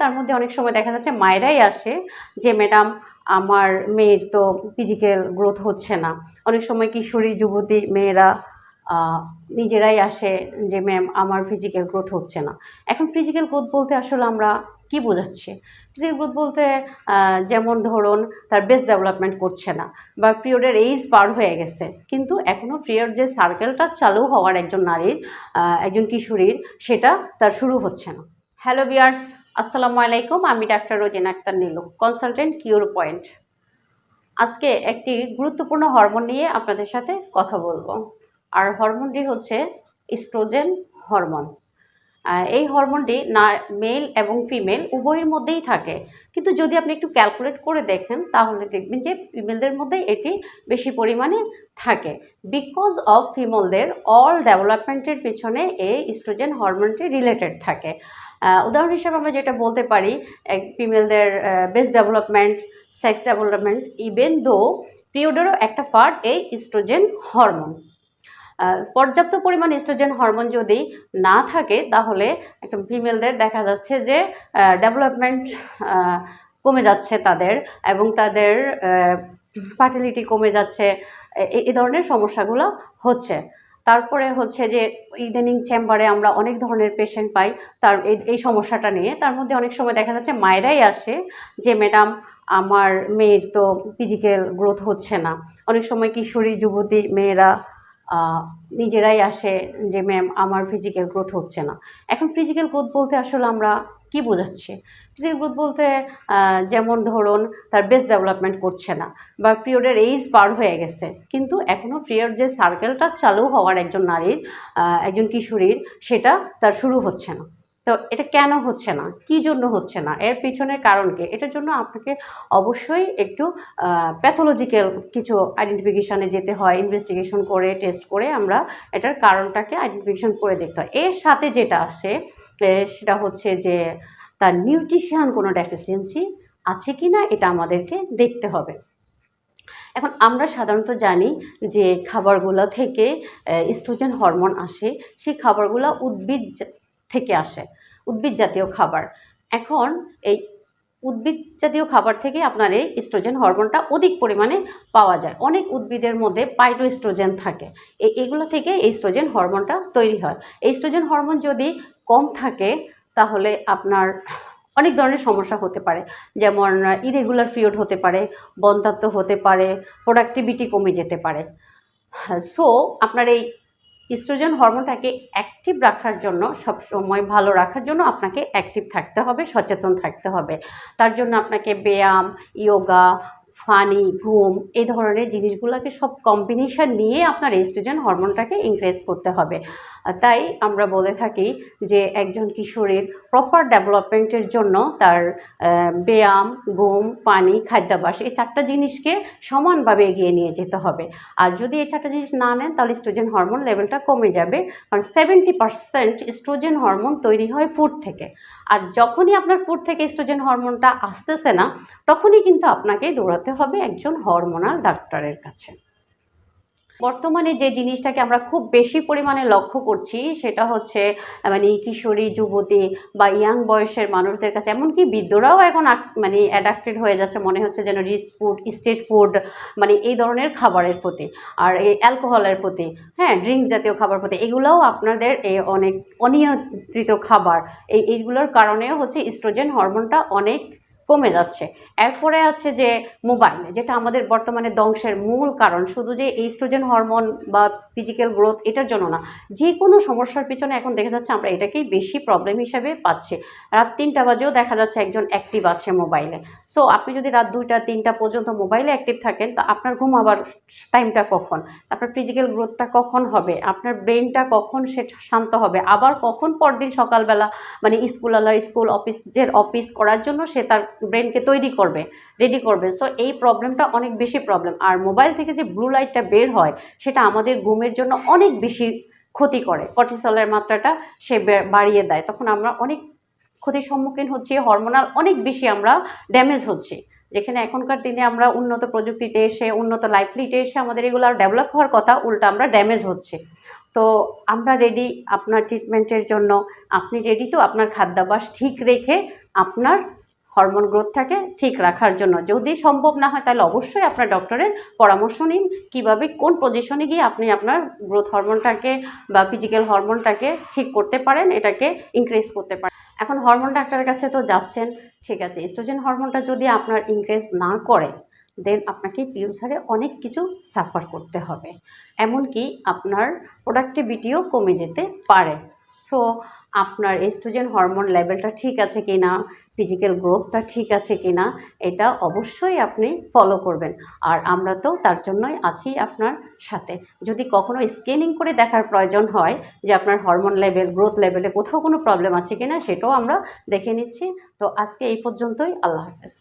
তার মধ্যে অনেক সময় দেখা যাচ্ছে মায়েরাই আসে যে, ম্যাডাম, আমার মেয়ের তো ফিজিক্যাল গ্রোথ হচ্ছে না। অনেক সময় কিশোরী যুবতী মেয়েরা নিজেরাই আসে যে, ম্যাম, আমার ফিজিক্যাল গ্রোথ হচ্ছে না। এখন ফিজিক্যাল গ্রোথ বলতে আসলে আমরা কি বোঝাচ্ছি? ফিজিক্যাল গ্রোথ বলতে যেমন ধরুন, তার বেস্ট ডেভেলপমেন্ট করছে না বা পিরিয়ডের এইজ পার হয়ে গেছে। কিন্তু এখনও পিরিয়ড যে সার্কেলটা চালু হওয়ার একজন নারীর একজন কিশোরীর, সেটা তার শুরু হচ্ছে না। হ্যালো বিয়ার্স আসসালামু আলাইকুম, আমি doctor Rozen Akter Nilu consultant Cure Point আজকে একটি গুরুত্বপূর্ণ হরমোন নিয়ে আপনাদের সাথে কথা বলব। আর হরমোনটি হচ্ছে ইস্ট্রোজেন হরমোন এই হরমোনটি না মেল এবং ফিমেল উভয়ের মধ্যেই থাকে। কিন্তু যদি আপনি একটু ক্যালকুলেট করে দেখেন, তাহলে দেখবেন যে ফিমেলদের মধ্যেই এটি বেশি পরিমাণে থাকে। বিকজ অফ ফিমেলদের অল ডেভেলপমেন্টের পিছনে এই ইস্ট্রোজেন হরমোনটি রিলেটেড থাকে। উদাহরণ হিসাবে আমরা যেটা বলতে পারি ফিমেলদের breast development sex development even though পিরিয়ডেরও একটা পার্ট এই ইস্ট্রোজেন হরমোন। পর্যাপ্ত পরিমাণ ইস্ট্রোজেন হরমোন যদি না থাকে, তাহলে একটা ফিমেলদের দেখা যাচ্ছে যে ডেভেলপমেন্ট কমে যাচ্ছে তাদের এবং তাদের ফার্টিলিটি কমে যাচ্ছে এই ধরনের সমস্যাগুলো হচ্ছে। তারপরে হচ্ছে যে ইদানিং চেম্বারে আমরা অনেক ধরনের পেশেন্ট পাই, তার, এই সমস্যাটা নিয়ে। তার মধ্যে অনেক সময় দেখা যাচ্ছে মায়েরাই আসে যে ম্যাডাম আমার মেয়ের তো ফিজিক্যাল গ্রোথ হচ্ছে না। অনেক সময় কিশোরী, যুবতী মেয়েরা নিজেরাই আসে যে ম্যাম আমার ফিজিক্যাল গ্রোথ হচ্ছে না। এখন ফিজিক্যাল গ্রোথ বলতে আসলে আমরা কি বোঝাচ্ছি? ফিজিক্যাল গ্রোথ বলতে যেমন ধরুন, তার বেস্ট ডেভেলপমেন্ট করছে না বা পিরিয়ডের এইজ পার হয়ে গেছে। কিন্তু এখনও পিরিয়ড যে সার্কেলটা চালু হওয়ার একজন নারীর একজন কিশোরীর, সেটা তার শুরু হচ্ছে না। তো এটা কেন হচ্ছে না? কি জন্য হচ্ছে না? এর পিছনের কারণ কি? এটার জন্য আপনাকে অবশ্যই একটু প্যাথোলজিক্যাল কিছু আইডেন্টিফিকেশানে যেতে হয় ইনভেস্টিগেশন করে টেস্ট করে আমরা এটার কারণটাকে আইডেন্টিফিকেশন করে দেখতে হয়। এর সাথে যেটা আসে সেটা হচ্ছে যে তার নিউট্রিশন কোনো ডেফিসিয়েন্সি আছে কি না এটা আমাদেরকে দেখতে হবে। এখন আমরা সাধারণত জানি যে খাবারগুলো থেকে স্ট্রোজেন হরমোন আসে, সেই খাবারগুলো উদ্ভিদ থেকে আসে, উদ্ভিদ জাতীয় খাবার। এখন এই উদ্ভিদ জাতীয় খাবার থেকে আপনার এই ইস্ট্রোজেন হরমোনটা অধিক পরিমাণে পাওয়া যায়। অনেক উদ্ভিদের মধ্যে পাইটোস্ট্রোজেন থাকে। এই এগুলো থেকে এই ইস্ট্রোজেন হরমোনটা তৈরি হয়। এই ইস্ট্রোজেন হরমোন যদি কম থাকে, তাহলে আপনার অনেক ধরনের সমস্যা হতে পারে। যেমন ইরেগুলার পিরিয়ড হতে পারে বন্ধাত্ম হতে পারে প্রোডাক্টিভিটি কমে যেতে পারে। সো আপনার এই ইস্ট্রোজেন হরমোনটাকে অ্যাক্টিভ রাখার জন্য সব সময় ভালো রাখার জন্য আপনাকে অ্যাক্টিভ থাকতে হবে, সচেতন থাকতে হবে। তার জন্য আপনাকে ব্যায়াম ইয়োগা ফানি ঘুম এই ধরনের জিনিসগুলোকে সব কম্বিনেশন নিয়ে আপনার এস্ট্রোজেন হরমোনটাকে ইনক্রিজ করতে হবে। তাই আমরা বলে থাকি যে একজন কিশোরের প্রপার ডেভেলপমেন্টের জন্য তার ব্যায়াম, ঘুম, পানি, খাদ্যাভ্যাস এই চারটা জিনিসকে সমানভাবে এগিয়ে নিয়ে যেতে হবে। আর যদি এই চারটা জিনিস না নেন, তাহলে স্ট্রোজেন হরমোন লেভেলটা কমে যাবে। কারণ সেভেন্টি পার্সেন্ট স্ট্রোজেন হরমোন তৈরি হয় ফুড থেকে। আর যখনই আপনার ফুড থেকে স্ট্রোজেন হরমোনটা আসতেছে না, তখনই কিন্তু আপনাকে দৌড়াতে হবে একজন হরমোনাল ডাক্তারের কাছে। বর্তমানে যে জিনিসটাকে আমরা খুব বেশি পরিমাণে লক্ষ্য করছি সেটা হচ্ছে মানে কিশোরী, যুবতী বা ইয়াং বয়সের মানুষদের কাছে, এমনকি বৃদ্ধরাও এখন মানে অ্যাডাক্টেড হয়ে যাচ্ছে, মনে হচ্ছে যেন রিচ ফুড স্ট্রিট ফুড মানে এই ধরনের খাবারের প্রতি আর এই অ্যালকোহলের প্রতি হ্যাঁ ড্রিঙ্কস জাতীয় খাবার প্রতি, এগুলোও আপনাদের এই অনেক অনিয়ন্ত্রিত খাবার। এই, এইগুলোর কারণেও হচ্ছে ইস্ট্রোজেন হরমোনটা অনেক কমে যাচ্ছে। এরপরে আছে যে মোবাইল যেটা আমাদের বর্তমানে ধ্বংসের মূল কারণ। শুধু যে ইস্ট্রোজেন হরমোন বা ফিজিক্যাল গ্রোথ এটার জন্য না যে কোনো সমস্যার পিছনে এখন দেখা যাচ্ছে আমরা এটাকেই বেশি প্রবলেম হিসেবে পাচ্ছি। রাত তিনটা বাজেও দেখা যাচ্ছে একজন অ্যাক্টিভ আছে মোবাইলে সো আপনি যদি রাত দুইটা, তিনটা পর্যন্ত মোবাইলে অ্যাক্টিভ থাকেন, তা আপনার ঘুম আবার টাইমটা কখন? আপনার ফিজিক্যাল গ্রোথটা কখন হবে? আপনার ব্রেনটা কখন সে শান্ত হবে? আবার কখন পরদিন সকালবেলা মানে স্কুল আলার স্কুল অফিসের অফিস করার জন্য সে তার ব্রেনকে তৈরি করবে রেডি করবে। সো এই প্রবলেমটা অনেক বেশি প্রবলেম আর মোবাইল থেকে যে ব্লু লাইটটা বের হয়, সেটা আমাদের ঘুমের জন্য অনেক বেশি ক্ষতি করে। কর্টিসলের মাত্রাটা সে বাড়িয়ে দেয়। তখন আমরা অনেক ক্ষতির সম্মুখীন হচ্ছি হরমোনাল অনেক বেশি আমরা ড্যামেজ হচ্ছি। যেখানে এখনকার দিনে আমরা উন্নত প্রযুক্তিতে এসে, উন্নত লাইফলিতে এসে আমাদের এগুলো আর ডেভেলপ হওয়ার কথা, উল্টা আমরা ড্যামেজ হচ্ছে। তো আমরা রেডি আপনার ট্রিটমেন্টের জন্য। আপনি রেডি তো আপনার খাদ্যাভ্যাস ঠিক রেখে আপনার হরমোন গ্রোথটাকে ঠিক রাখার জন্য। যদি সম্ভব না হয় তাহলে অবশ্যই আপনার ডক্টরের পরামর্শ নিন কীভাবে, কোন পজিশনে গিয়ে আপনি আপনার গ্রোথ হরমোনটাকে বা ফিজিক্যাল হরমোনটাকে ঠিক করতে পারেন, এটাকে ইনক্রিজ করতে পারেন। এখন হরমোন ডাক্তারের কাছে তো যাচ্ছেন, ঠিক আছে ইস্ট্রোজেন হরমোনটা যদি আপনার ইনক্রিজ না করে দেন আপনাকে পিউসারে অনেক কিছু সাফার করতে হবে। এমনকি আপনার প্রোডাক্টিভিটিও কমে যেতে পারে। সো আপনার এস্ট্রোজেন হরমোন লেভেলটা ঠিক আছে কি না ফিজিক্যাল গ্রোথটা ঠিক আছে কি না এটা অবশ্যই আপনি ফলো করবেন। আর আমরা তো তার জন্যই আছি আপনার সাথে। যদি কখনো স্ক্যানিং করে দেখার প্রয়োজন হয় যে আপনার হরমোন লেভেল গ্রোথ লেভেলে কোথাও কোনো প্রবলেম আছে কি না সেটাও আমরা দেখে নিচ্ছি। তো আজকে এই পর্যন্তই, আল্লাহ হাফেজ।